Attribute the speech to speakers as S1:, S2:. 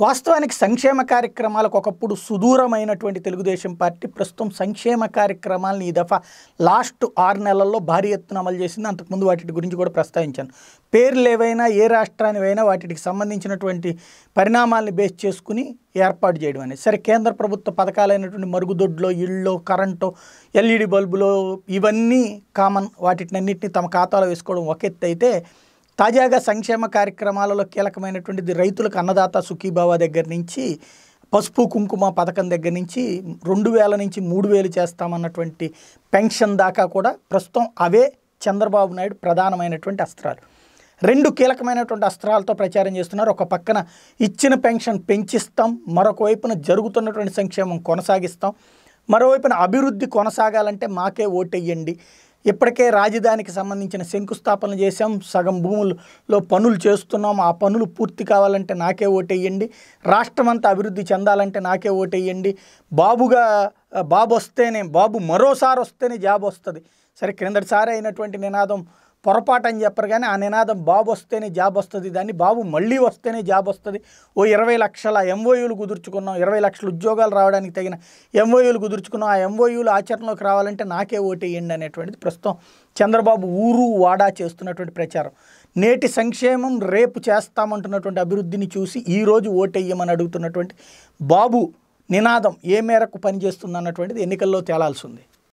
S1: వాస్తవానికి సంక్షేమ కార్యక్రమాలకు ఒకప్పుడు సుదూరమైనటువంటి తెలుగుదేశం పార్టీ ప్రస్తుతం సంక్షేమ కార్యక్రమాలను ఈ దఫా లాస్ట్ ఆరు నెలల్లో భారీ ఎత్తున అమలు చేసింది. అంతకుముందు వాటి గురించి కూడా ప్రస్తావించాను. పేర్లు ఏవైనా ఏ రాష్ట్రానివైనా వాటికి సంబంధించినటువంటి పరిణామాల్ని బేస్ చేసుకుని ఏర్పాటు చేయడం అనేది. సరే కేంద్ర ప్రభుత్వ పథకాలైనటువంటి మరుగుదొడ్లో ఇళ్ళో కరెంటు ఎల్ఈడి బల్బులో ఇవన్నీ కామన్ వాటినన్నింటినీ తమ ఖాతాలో వేసుకోవడం ఒక ఎత్తు అయితే తాజాగా సంక్షేమ కార్యక్రమాలలో కీలకమైనటువంటిది రైతులకు అన్నదాత సుఖీభావ దగ్గర నుంచి పసుపు కుంకుమ పథకం దగ్గర నుంచి రెండు వేల నుంచి మూడు వేలు చేస్తామన్నటువంటి పెన్షన్ దాకా కూడా ప్రస్తుతం అవే చంద్రబాబు నాయుడు ప్రధానమైనటువంటి అస్త్రాలు. రెండు కీలకమైనటువంటి అస్త్రాలతో ప్రచారం చేస్తున్నారు. ఒక పక్కన ఇచ్చిన పెన్షన్ పెంచిస్తాం మరొక వైపున జరుగుతున్నటువంటి సంక్షేమం కొనసాగిస్తాం మరోవైపున అభివృద్ధి కొనసాగాలంటే మాకే ఓటెయ్యండి ఇప్పటికే రాజధానికి సంబంధించిన శంకుస్థాపన చేశాం. సగం భూముల్లో పనులు చేస్తున్నాం. ఆ పనులు పూర్తి కావాలంటే నాకే ఓటేయండి. రాష్ట్రం అంతా అభివృద్ధి చెందాలంటే నాకే ఓటేయండి. బాబుగా బాబు వస్తేనే బాబు మరోసారి వస్తేనే జాబ్ వస్తుంది. సరే క్రిందటిసారి అయినటువంటి నినాదం పొరపాటు అని చెప్పరు కానీ ఆ నినాదం బాబు వస్తేనే జాబ్ వస్తుంది దాన్ని బాబు మళ్ళీ వస్తేనే జాబ్ వస్తుంది. ఓ ఇరవై లక్షల ఎంఓయూలు కుదుర్చుకున్నాం ఇరవై లక్షల ఉద్యోగాలు రావడానికి తగిన ఎంఓయూలు కుదుర్చుకున్నాం ఆ ఎంఓయూలు ఆచరణలోకి రావాలంటే నాకే ఓటేయండి అనేటువంటిది ప్రస్తుతం చంద్రబాబు ఊరు వాడా చేస్తున్నటువంటి ప్రచారం. నేటి సంక్షేమం రేపు చేస్తామంటున్నటువంటి అభివృద్ధిని చూసి ఈరోజు ఓటేయమని అడుగుతున్నటువంటి బాబు నినాదం ఏ మేరకు పనిచేస్తుంది అన్నటువంటిది ఎన్నికల్లో తేలాల్సి ఉంది.